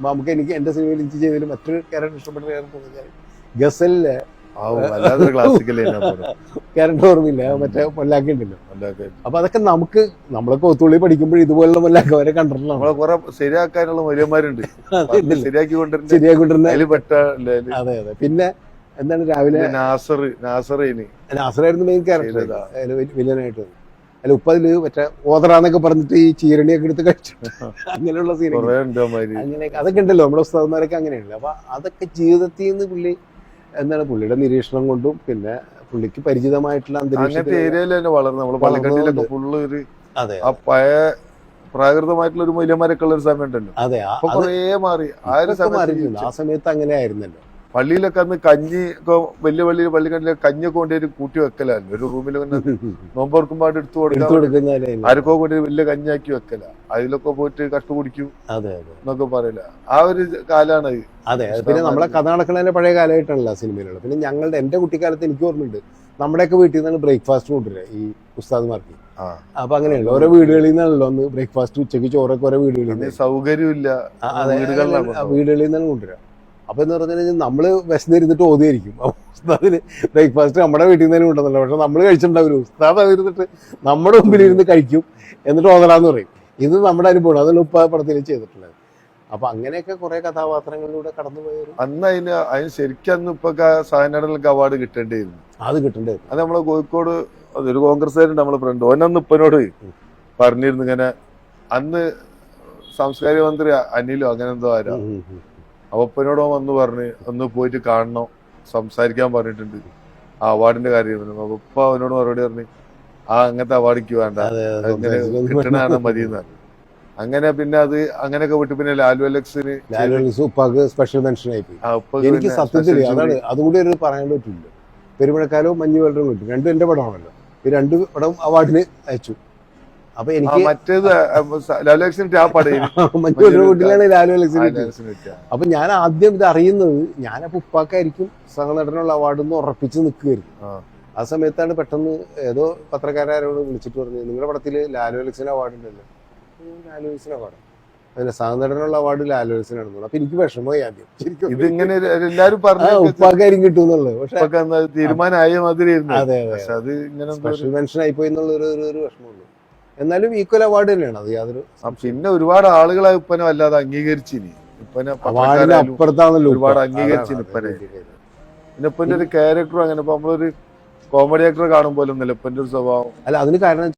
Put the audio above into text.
നമുക്ക് എനിക്ക് എന്റെ സിനിമയിൽ എനിക്ക് ചെയ്തതിൽ മറ്റൊരു ക്യാരക്ടർ ഇഷ്ടപ്പെട്ട ക്യാരക്ടർ വെച്ചാൽ ഗസലിലെ ക്ലാസിക്കൽ ക്യാരക്ടർ ഓർമ്മയില്ല മറ്റേ മൊല്ലാക്കി ഉണ്ടല്ലോ അപ്പൊ അതൊക്കെ നമുക്ക് നമ്മളെ കൊത്തുള്ളി പഠിക്കുമ്പോൾ ഇതുപോലുള്ള മൊല്ലാക്കവരെ കണ്ടിട്ടുള്ള നമ്മളെ കുറെ ശരിയാക്കാനുള്ള വലിയന്മാരുണ്ട്. ശരിയാക്കി കൊണ്ടിരുന്ന അതെ അതെ. പിന്നെ എന്താണ് രാവിലെ? നാസർ നാസറേന് നാസറായിരുന്നു മെയിൻ ക്യാരക്ടർ. വില്ലനായിട്ട്. അല്ല ഉപ്പ അതിൽ മറ്റേ ഓതറാന്നൊക്കെ പറഞ്ഞിട്ട് ഈ ചീരണിയൊക്കെ എടുത്ത് കഴിച്ചു. അങ്ങനെയുള്ള മാതിരി? അങ്ങനെ അതൊക്കെ ഉണ്ടല്ലോ നമ്മുടെ ഉസ്താദന്മാരൊക്കെ അങ്ങനെയുണ്ട്. അപ്പൊ അതൊക്കെ ജീവിതത്തിൽ നിന്ന് പുള്ളി എന്താണ് പുള്ളിയുടെ നിരീക്ഷണം കൊണ്ടും പിന്നെ പുള്ളിക്ക് പരിചിതമായിട്ടുള്ള അന്തരീക്ഷം അതെ ആ പഴയ പ്രാകൃതമായിട്ടുള്ള ഒരു മൂല്യമാരൊക്കെ ഉള്ള ഒരു സമയം ഉണ്ടല്ലോ. അതെ മാറി. ആ സമയത്ത് അങ്ങനെ ആയിരുന്നല്ലോ. പള്ളിയിലൊക്കെ അന്ന് കഞ്ഞി ഒക്കെ വലിയ പള്ളി പള്ളിക്കണ്ടിലെ കഞ്ഞൊക്കെ കൊണ്ടുവരും കൂട്ടി വെക്കലായിരുന്നു. ഒരു റൂമിൽ തന്നെ നോമ്പോർക്കുമ്പോൾ എടുത്തു എടുത്തു കൊടുക്കാം ആരൊക്കെ ആർക്കോ കൊണ്ട് വലിയ കഞ്ഞാക്കി വെക്കല. അതിലൊക്കെ പോയിട്ട് കഷ്ട കുടിക്കും അതെ അതെ. എന്നൊക്കെ പറയില്ല ആ ഒരു കാലാണ് അതെ. പിന്നെ നമ്മളെ കഥ നടക്കുന്നതിന്റെ പഴയ കാലമായിട്ടാണല്ലോ സിനിമയിലുള്ളത്. സിനിമയിലുള്ള പിന്നെ ഞങ്ങളുടെ എന്റെ കുട്ടിക്കാലത്ത് എനിക്ക് ഓർമ്മയുണ്ട്. നമ്മുടെയൊക്കെ വീട്ടിൽ നിന്നാണ് ബ്രേക്ക്ഫാസ്റ്റ് കൊണ്ടുവരിക ഈ ഉസ്താദ്മാർക്ക്. അപ്പൊ അങ്ങനെയുള്ള ഓരോ വീടുകളിൽ നിന്നാണല്ലോ ഒന്ന് ബ്രേക്ക്ഫാസ്റ്റ് ഉച്ചയ്ക്ക് ചോറൊക്കെ ഓരോ വീടുകളിൽ സൗകര്യമില്ല. വീടുകളിൽ നിന്നാണ് കൊണ്ടുവരിക. അപ്പൊ എന്ന് പറഞ്ഞു കഴിഞ്ഞാൽ നമ്മൾ വിശന്നിരുന്നിട്ട് ഓതിയായിരിക്കും. ഉസ്താദിന് ബ്രേക്ക്ഫാസ്റ്റ് നമ്മുടെ വീട്ടിൽ നിന്ന് തന്നെ കൊണ്ടുവന്നല്ലോ. പക്ഷെ നമ്മൾ കഴിച്ചിട്ടുണ്ടാവില്ല. ഉസ്താദ് അത് ഇരുന്നിട്ട് നമ്മുടെ മുമ്പിൽ ഇരുന്ന് കഴിക്കും. എന്നിട്ട് ഓതലാന്ന് പറയും. ഇത് നമ്മുടെ അനുഭവമാണ്. അതല്ല ഉപ്പ പടത്തിൽ ചെയ്തിട്ടുള്ളത്. അപ്പൊ അങ്ങനെയൊക്കെ കുറെ കഥാപാത്രങ്ങളിലൂടെ കടന്നു പോയത് അന്ന് അതിന് അതിന് ശരിക്കും അന്ന് ഇപ്പൊ സാധനങ്ങൾക്ക് അവാർഡ് കിട്ടേണ്ടിയിരുന്നു. അത് കിട്ടണ്ടേ അത് നമ്മളെ കോഴിക്കോട് അതൊരു കോൺഗ്രസ്സുകാരുണ്ട് നമ്മളെ ഫ്രണ്ട് ഓനന്ന് ഇപ്പനോട് പറഞ്ഞിരുന്നു ഇങ്ങനെ അന്ന് സാംസ്കാരിക മന്ത്രി അനിലോ അങ്ങനെ എന്തോ ആരാ. ഓൻ വന്ന് പറഞ്ഞ് ഒന്ന് പോയിട്ട് കാണണോ സംസാരിക്കാൻ പറഞ്ഞിട്ടുണ്ട്. ആ അവാർഡിന്റെ കാര്യം അവപ്പ അവനോട് മറുപടി പറഞ്ഞ് ആ അങ്ങനത്തെ അവാർഡിക്ക് വേണ്ട. അങ്ങനെ കിട്ടണതാണ് മതി അങ്ങനെ പിന്നെ അത് അങ്ങനെയൊക്കെ വിട്ട് പിന്നെ ലാലു അലക്സിന് ലാലു ഉപ്പാക്ക് സ്പെഷ്യൽ മെൻഷൻ ആയി പോയി. ആ ഉപ്പക്ക് എനിക്ക് സത്യത്തിൽ അതാണ് അതുകൂടി ഒരു പറയാൻ പറ്റില്ല. പെരുമഴക്കാലവും മഞ്ഞു വെള്ളവും കിട്ടും. രണ്ടും എന്റെ പടമാണല്ലോ. ഈ രണ്ട് പടം അവാർഡിന് അയച്ചു. അപ്പൊ എനിക്ക് മറ്റേത് ലാലു അലക്സിന്റെ ആ പടയിൽ വെള്ളവും വീട്ടിലാണ് ലാലു അലക്സിന് കിട്ടിയത് അലക്സിന് കിട്ടിയ. അപ്പൊ ഞാൻ ആദ്യം ഇത് അറിയുന്നത് ഞാൻ ഞാനപ്പോ ഉപ്പാക്കായിരിക്കും സഹനടനുള്ള അവാർഡ് എന്ന് ഉറപ്പിച്ച് നിൽക്കുകയായിരുന്നു. ആ. സമയത്താണ് പെട്ടെന്ന് ഏതോ പത്രക്കാരോട് വിളിച്ചിട്ട് പറഞ്ഞു നിങ്ങളുടെ പടത്തിൽ ലാലു അലക്സിന് അവാർഡ് ഉണ്ടല്ലോ ഉം, ലാലു അലക്സിന് അവാർഡ്? അതിന് സഹനടനുള്ള അവാർഡ് ലാലു അലക്സിനാണെന്ന് പറഞ്ഞു. അപ്പൊ എനിക്ക് വിഷമമായി ആദ്യം. ശരിക്കും ഇതിങ്ങനെ എല്ലാരും പറഞ്ഞു പറഞ്ഞു ഉപ്പാക്കായിരിക്കും കിട്ടുമെന്നുള്ളത്. പക്ഷെ തീരുമാനമായ മാതിരി അതെ ഇങ്ങനെ സ്പെഷ്യൽ മെൻഷൻ ആയിപ്പോയി എന്നുള്ള ഒരു- ഒരു വിഷമമുള്ളൂ. എന്നാലും ഈക്വൽ അവാർഡ് തന്നെയാണ്. അത് യാതൊരു പിന്നെ ഒരുപാട് ആളുകളെ ഉപ്പനെ വല്ലാതെ അംഗീകരിച്ചിനി. ഉപ്പനെ അപ്പുറത്താണല്ലോ ഒരുപാട് അംഗീകരിച്ചിന് ഇപ്പനെ. പിന്നെ ഉപ്പന്റെ ഒരു ക്യാരക്ടറും അങ്ങനെ ഇപ്പൊ നമ്മളൊരു കോമഡി ആക്ടറെ കാണുമ്പോൾ ഒന്നല്ല ഉപ്പന്റെ ഒരു സ്വഭാവം. അല്ല അതിന് കാരണം